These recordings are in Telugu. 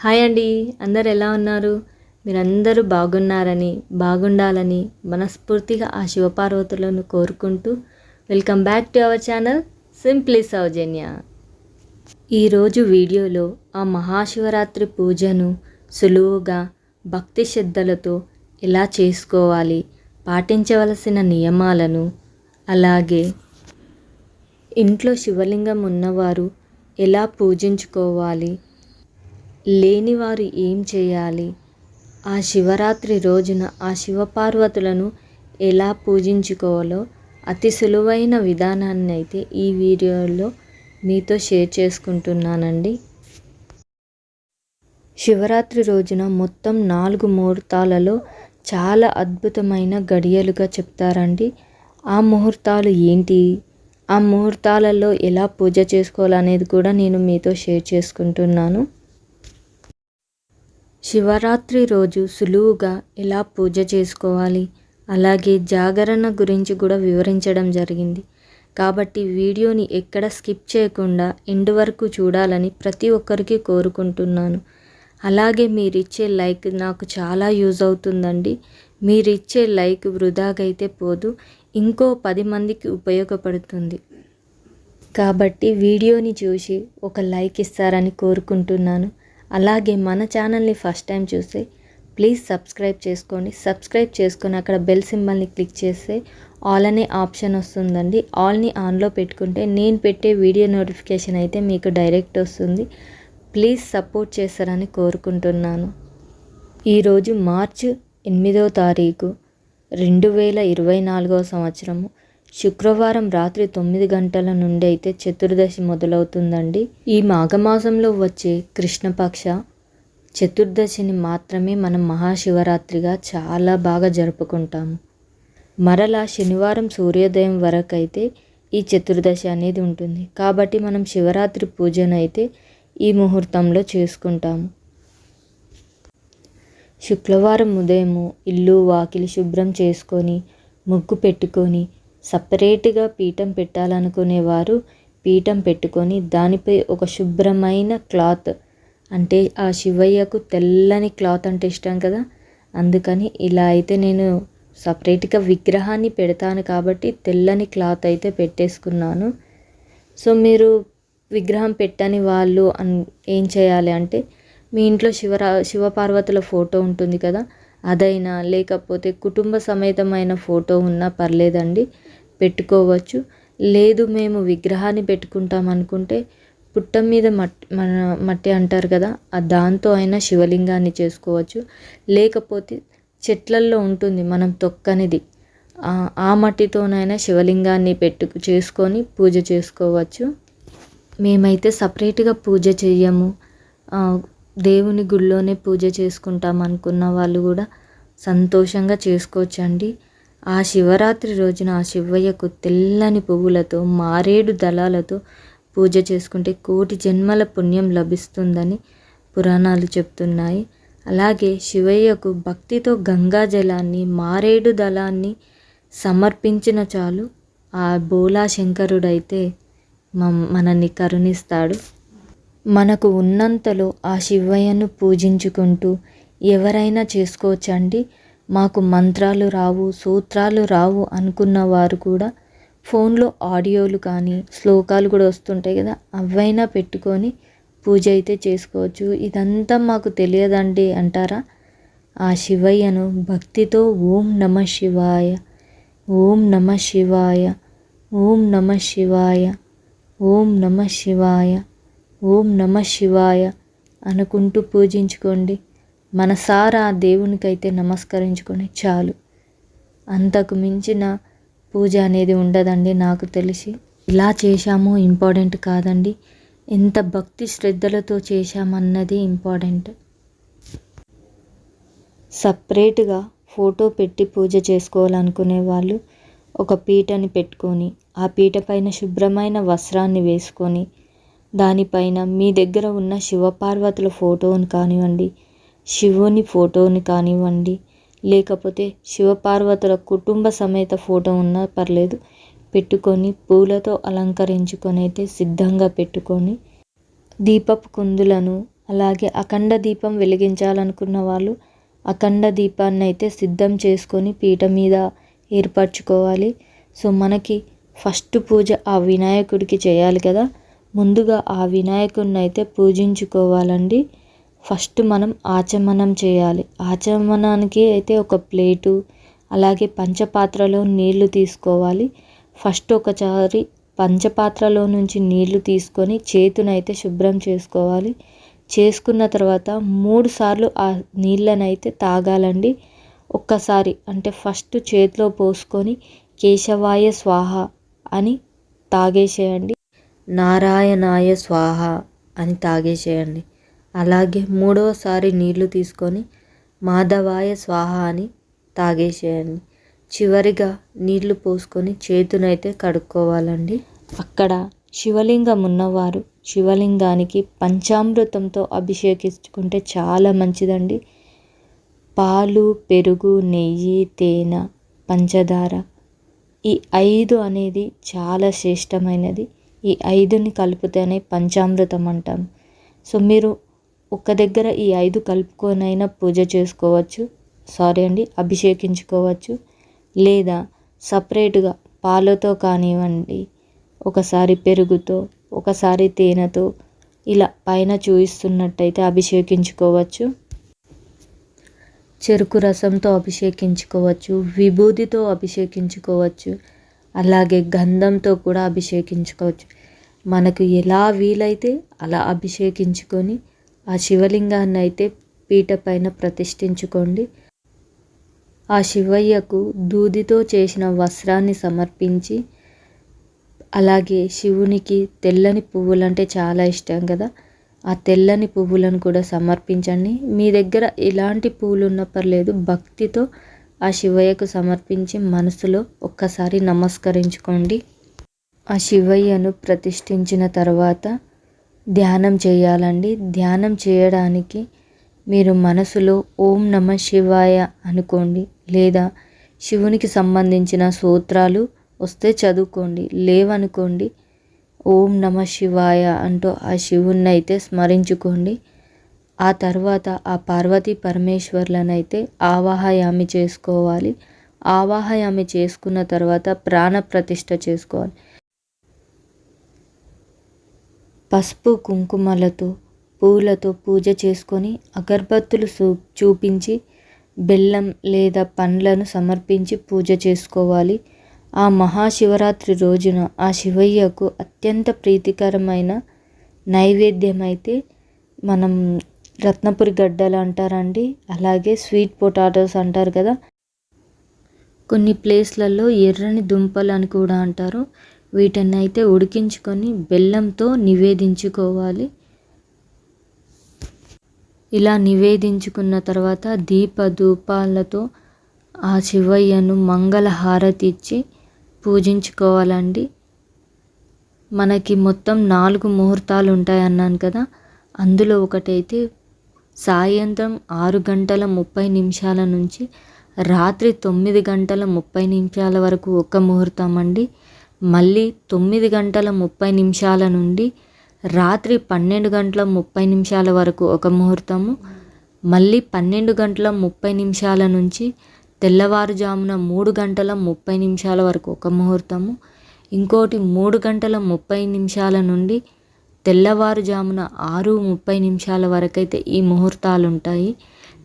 హాయ్ అండి. అందరు ఎలా ఉన్నారు? మీరందరూ బాగున్నారని బాగుండాలని మనస్ఫూర్తిగా ఆ శివపార్వతులను కోరుకుంటూ welcome back to our channel simply Soujanya. ఈరోజు వీడియోలో ఆ మహాశివరాత్రి పూజను సులువుగా భక్తి శ్రద్ధలతో ఎలా చేసుకోవాలి పాటించవలసిన నియమాలను అలాగే ఇంట్లో శివలింగం ఉన్నవారు ఎలా పూజించుకోవాలి లేనివారు ఏం చేయాలి? ఆ శివరాత్రి రోజున ఆ శివపార్వతులను ఎలా పూజించుకోవాలో అతి సులువైన విధానాన్ని అయితే ఈ వీడియోలో మీతో షేర్ చేసుకుంటున్నానండి. శివరాత్రి రోజున మొత్తం నాలుగు ముహూర్తాలలో చాలా అద్భుతమైన గడియలుగా చెప్తారండి. ఆ ముహూర్తాలు ఏంటి? ఆ ముహూర్తాలలో ఎలా పూజ చేసుకోవాలనేది కూడా నేను మీతో షేర్ చేసుకుంటున్నాను. శివరాత్రి రోజు సులువుగా ఎలా పూజ చేసుకోవాలి? అలాగే జాగరణ గురించి కూడా వివరించడం జరిగింది. కాబట్టి వీడియోని ఎక్కడ స్కిప్ చేయకుండా ఎండ్ వరకు చూడాలని ప్రతి ఒక్కరికి కోరుకుంటున్నాను. అలాగే మీరిచ్చే లైక్ నాకు చాలా యూజ్ అవుతుందండి. మీరిచ్చే లైక్ వృధాగా అయితే పోదు ఇంకో పది మందికి ఉపయోగపడుతుంది. కాబట్టి వీడియోని చూసి ఒక లైక్ ఇస్తారని కోరుకుంటున్నాను. అలాగే మన ఛానల్ని ఫస్ట్ టైం చూస్తే ప్లీజ్ సబ్స్క్రైబ్ చేసుకోండి. సబ్స్క్రైబ్ చేసుకొని అక్కడ బెల్ సింబల్ని క్లిక్ చేస్తే ఆల్ అనే ఆప్షన్ వస్తుందండి. ఆల్ని ఆన్లో పెట్టుకుంటే నేను పెట్టే వీడియో నోటిఫికేషన్ అయితే మీకు డైరెక్ట్ వస్తుంది. ప్లీజ్ సపోర్ట్ చేస్తారని కోరుకుంటున్నాను. ఈరోజు మార్చ్ ఎనిమిదవ తారీఖు రెండు వేల ఇరవై నాలుగవ సంవత్సరము. శుక్రవారం రాత్రి తొమ్మిది గంటల నుండి అయితే చతుర్దశి మొదలవుతుందండి. ఈ మాఘమాసంలో వచ్చే కృష్ణపక్ష చతుర్దశిని మాత్రమే మనం మహాశివరాత్రిగా చాలా బాగా జరుపుకుంటాము. మరలా శనివారం సూర్యోదయం వరకు అయితే ఈ చతుర్దశి అనేది ఉంటుంది. కాబట్టి మనం శివరాత్రి పూజనైతే అయితే ఈ ముహూర్తంలో చేసుకుంటాము. శుక్రవారం ఉదయము ఇల్లు వాకిలి శుభ్రం చేసుకొని ముగ్గు పెట్టుకొని సపరేట్గా పీఠం పెట్టాలనుకునేవారు పీఠం పెట్టుకొని దానిపై ఒక శుభ్రమైన క్లాత్ అంటే ఆ శివయ్యకు తెల్లని క్లాత్ అంటే ఇష్టం కదా. అందుకని ఇలా అయితే నేను సపరేట్గా విగ్రహాన్ని పెడతాను కాబట్టి తెల్లని క్లాత్ అయితే పెట్టేసుకున్నాను. సో మీరు విగ్రహం పెట్టని వాళ్ళు అన్ ఏం చేయాలి అంటే మీ ఇంట్లో శివరా శివపార్వతుల ఫోటో ఉంటుంది కదా అదైనా లేకపోతే కుటుంబ సమేతమైన ఫోటో ఉన్నా పర్లేదండి. పెట్టుకోవచ్చు. లేదు మేము విగ్రహాన్ని పెట్టుకుంటాం అనుకుంటే పుట్టం మీద మట్టి మన మట్టి అంటారు కదా దాంతో అయినా శివలింగాన్ని చేసుకోవచ్చు. లేకపోతే చెట్లల్లో ఉంటుంది మనం తొక్కనిది. ఆ మట్టితోనైనా శివలింగాన్ని పెట్టు చేసుకొని పూజ చేసుకోవచ్చు. మేమైతే సపరేట్గా పూజ చెయ్యము. దేవుని గుళ్ళోనే పూజ చేసుకుంటాం అనుకున్న వాళ్ళు కూడా సంతోషంగా చేసుకోవచ్చండి. ఆ శివరాత్రి రోజున ఆ శివయ్యకు తెల్లని పువ్వులతో మారేడు దళాలతో పూజ చేసుకుంటే కోటి జన్మల పుణ్యం లభిస్తుందని పురాణాలు చెప్తున్నాయి. అలాగే శివయ్యకు భక్తితో గంగా జలాన్ని మారేడు దళాన్ని సమర్పించిన చాలు. ఆ బోలా శంకరుడైతే మనల్ని కరుణిస్తాడు. మనకు ఉన్నంతలో ఆ శివయ్యను పూజించుకుంటూ ఎవరైనా చేసుకోవచ్చండి? మాకు మంత్రాలు రావు సూత్రాలు రావు అనుకున్న వారు కూడా ఫోన్లో ఆడియోలు కానీ శ్లోకాలు కూడా వస్తుంటాయి కదా అవైనా పెట్టుకొని పూజ అయితే చేసుకోవచ్చు. ఇదంతా మాకు తెలియదండి అంటారా? ఆ శివయ్యను భక్తితో ఓం నమ శివాయ ఓం నమ శివాయ ఓం నమ శివాయ ఓం నమ శివాయ ఓం నమ శివాయ అనుకుంటూ పూజించుకోండి. మనసారా ఆ దేవునికైతే నమస్కరించుకొని చాలు. అంతకు మించిన పూజ అనేది ఉండదండి నాకు తెలిసి. ఇలా చేశాము ఇంపార్టెంట్ కాదండి. ఎంత భక్తి శ్రద్ధలతో చేశామన్నది ఇంపార్టెంట్. సపరేట్గా ఫోటో పెట్టి పూజ చేసుకోవాలనుకునే వాళ్ళు ఒక పీటని పెట్టుకొని ఆ పీట పైన శుభ్రమైన వస్త్రాన్ని వేసుకొని దానిపైన మీ దగ్గర ఉన్న శివపార్వతుల ఫోటోని కానివ్వండి శివుని ఫోటోని కానివ్వండి లేకపోతే శివపార్వతుల కుటుంబ సమేత ఫోటో ఉన్నా పర్లేదు పెట్టుకొని పూలతో అలంకరించుకొని అయితే సిద్ధంగా పెట్టుకొని దీపపు కుందులను అలాగే అఖండ దీపం వెలిగించాలనుకున్న వాళ్ళు అఖండ దీపాన్ని అయితే సిద్ధం చేసుకొని పీట మీద ఏర్పరచుకోవాలి. సో మనకి ఫస్ట్ పూజ ఆ వినాయకుడికి చేయాలి కదా. ముందుగా ఆ వినాయకుడిని అయితే పూజించుకోవాలండి. ఫస్ట్ మనం ఆచమనం చేయాలి. ఆచమనానికి అయితే ఒక ప్లేటు అలాగే పంచపాత్రలో నీళ్ళు తీసుకోవాలి. ఫస్ట్ ఒకసారి పంచపాత్రలో నుంచి నీళ్ళు తీసుకొని చేతునైతే శుభ్రం చేసుకోవాలి. చేసుకున్న తర్వాత మూడు సార్లు ఆ నీళ్ళనైతే తాగాలండి. ఒక్కసారి అంటే ఫస్ట్ చేతిలో పోసుకొని కేశవాయ స్వాహ అని తాగేసేయండి. నారాయణాయ స్వాహ అని తాగేసేయండి. అలాగే మూడవసారి నీళ్ళు తీసుకొని మాధవాయ స్వాహ అని తాగేసేయండి. చివరిగా నీళ్ళు పోసుకొని చేతునైతే కడుక్కోవాలండి. అక్కడ శివలింగం ఉన్నవారు శివలింగానికి పంచామృతంతో అభిషేకించుకుంటే చాలా మంచిదండి. పాలు పెరుగు నెయ్యి తేనె పంచదార ఈ ఐదు అనేది చాలా శ్రేష్టమైనది. ఈ ఐదుని కలిపితేనే పంచామృతం అంటాం. సో మీరు ఒక దగ్గర ఈ ఐదు కలుపుకొనైనా పూజ చేసుకోవచ్చు సారీ అండి అభిషేకించుకోవచ్చు లేదా సపరేట్గా పాలతో కానివ్వండి ఒకసారి పెరుగుతో ఒకసారి తేనెతో ఇలా పైన చూపిస్తున్నట్టయితే అభిషేకించుకోవచ్చు. చెరుకు రసంతో అభిషేకించుకోవచ్చు విభూతితో అభిషేకించుకోవచ్చు అలాగే గంధంతో కూడా అభిషేకించుకోవచ్చు. మనకు ఎలా వీలైతే అలా అభిషేకించుకొని ఆ శివలింగాన్ని అయితే పీట పైన ప్రతిష్ఠించుకోండి. ఆ శివయ్యకు దూదితో చేసిన వస్త్రాన్ని సమర్పించి అలాగే శివునికి తెల్లని పువ్వులు అంటే చాలా ఇష్టం కదా. ఆ తెల్లని పువ్వులను కూడా సమర్పించండి. మీ దగ్గర ఎలాంటి పువ్వులు ఉన్నా పర్లేదు భక్తితో ఆ శివయ్యకు సమర్పించి మనసులో ఒక్కసారి నమస్కరించుకోండి. ఆ శివయ్యను ప్రతిష్ఠించిన తర్వాత ధ్యానం చేయాలండి. ధ్యానం చేయడానికి మీరు మనసులో ఓం నమ శివాయ అనుకోండి. లేదా శివునికి సంబంధించిన సూత్రాలు వస్తే చదువుకోండి. లేవనుకోండి ఓం నమ శివాయ అంటూ ఆ శివుణ్ణి అయితే స్మరించుకోండి. ఆ తర్వాత ఆ పార్వతీ పరమేశ్వర్లనైతే ఆవాహయామి చేసుకోవాలి. ఆవాహయామి చేసుకున్న తర్వాత ప్రాణ ప్రతిష్ఠ చేసుకోవాలి. పసుపు కుంకుమలతో పూలతో పూజ చేసుకొని అగరబత్తులు చూపించి బెల్లం లేదా పండ్లను సమర్పించి పూజ చేసుకోవాలి. ఆ మహాశివరాత్రి రోజున ఆ శివయ్యకు అత్యంత ప్రీతికరమైన నైవేద్యం అయితే మనం రత్నపురి గడ్డలు అంటారండి. అలాగే స్వీట్ పొటాటోస్ అంటారు కదా. కొన్ని ప్లేస్లలో ఎర్రని దుంపలు అని కూడా అంటారు. వీటిని అయితే ఉడికించుకొని బెల్లంతో నివేదించుకోవాలి. ఇలా నివేదించుకున్న తర్వాత దీప ధూపాలతో ఆ శివయ్యను మంగళ హారతి ఇచ్చి పూజించుకోవాలండి. మనకి మొత్తం నాలుగు ముహూర్తాలు ఉంటాయి అన్నాను కదా. అందులో ఒకటైతే సాయంత్రం ఆరు గంటల ముప్పై నిమిషాల నుంచి రాత్రి తొమ్మిది గంటల ముప్పై నిమిషాల వరకు ఒక ముహూర్తం అండి. మళ్ళీ తొమ్మిది గంటల ముప్పై నిమిషాల నుండి రాత్రి పన్నెండు గంటల ముప్పై నిమిషాల వరకు ఒక ముహూర్తము. మళ్ళీ పన్నెండు గంటల ముప్పై నిమిషాల నుంచి తెల్లవారుజామున మూడు గంటల ముప్పై నిమిషాల వరకు ఒక ముహూర్తము. ఇంకోటి మూడు గంటల ముప్పై నిమిషాల నుండి తెల్లవారుజామున ఆరు ముప్పై నిమిషాల వరకైతే ఈ ముహూర్తాలు ఉంటాయి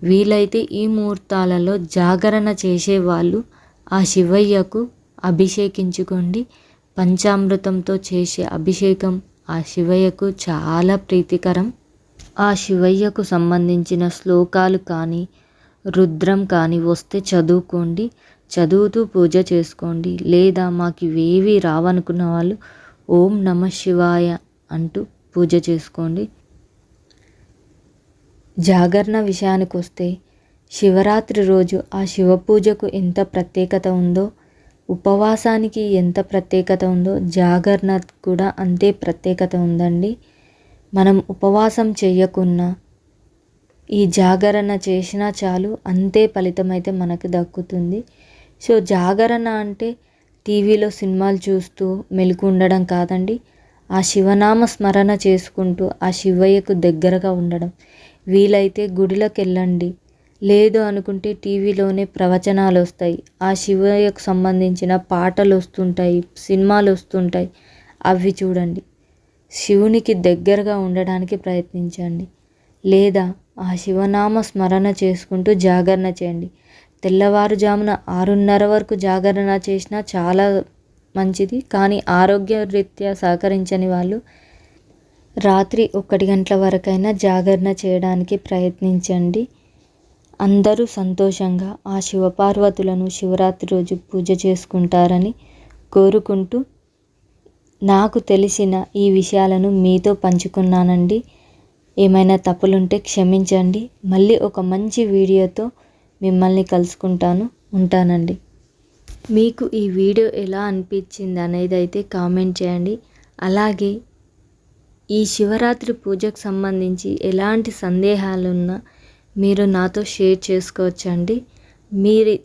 వీలైతే ఈ ముహూర్తాలలో జాగరణ చేసేవాళ్ళు ఆ శివయ్యకు అభిషేకించుకోండి. పంచామృతంతో చేసే అభిషేకం ఆ శివయ్యకు చాలా ప్రీతికరం. ఆ శివయ్యకు సంబంధించిన శ్లోకాలు కానీ రుద్రం కానీ వస్తే చదువుకోండి. చదువుతూ పూజ చేసుకోండి. లేదా మాకు ఇవేవి రావనుకున్న వాళ్ళు ఓం నమ శివాయ అంటూ పూజ చేసుకోండి. జాగరణ విషయానికి వస్తే శివరాత్రి రోజు ఆ శివ పూజకు ఎంత ప్రత్యేకత ఉందో ఉపవాసానికి ఎంత ప్రత్యేకత ఉందో జాగరణ కూడా అంతే ప్రత్యేకత ఉందండి. మనం ఉపవాసం చేయకున్నా ఈ జాగరణ చేసినా చాలు అంతే ఫలితం అయితే మనకు దక్కుతుంది. సో జాగరణ అంటే టీవీలో సినిమాలు చూస్తూ మెలకు ఉండడం కాదండి. ఆ శివనామ స్మరణ చేసుకుంటూ ఆ శివయ్యకు దగ్గరగా ఉండడం. వీలైతే గుడిలోకి వెళ్ళండి లేదు అనుకుంటే టీవీలోనే ప్రవచనాలు వస్తాయి ఆ శివయ్యకు సంబంధించిన పాటలు వస్తుంటాయి సినిమాలు వస్తుంటాయి అవి చూడండి. శివునికి దగ్గరగా ఉండడానికి ప్రయత్నించండి. లేదా ఆ శివనామ స్మరణ చేసుకుంటూ జాగరణ చేయండి. తెల్లవారుజామున ఆరున్నర వరకు జాగరణ చేసినా చాలా మంచిది. కానీ ఆరోగ్య రీత్యా సహకరించని వాళ్ళు రాత్రి ఒకటి గంటల వరకైనా జాగరణ చేయడానికి ప్రయత్నించండి. అందరూ సంతోషంగా ఆ శివపార్వతులను శివరాత్రి రోజు పూజ చేసుకుంటారని కోరుకుంటూ నాకు తెలిసిన ఈ విషయాలను మీతో పంచుకున్నానండి. ఏమైనా తప్పులుంటే క్షమించండి. మళ్ళీ ఒక మంచి వీడియోతో మిమ్మల్ని కలుసుకుంటాను. ఉంటానండి. మీకు ఈ వీడియో ఎలా అనిపించింది అనేది అయితే కామెంట్ చేయండి. అలాగే ఈ శివరాత్రి పూజకు సంబంధించి ఎలాంటి సందేహాలున్నా మీరు నాతో షేర్ చేసుకోవచ్చండి. మీరు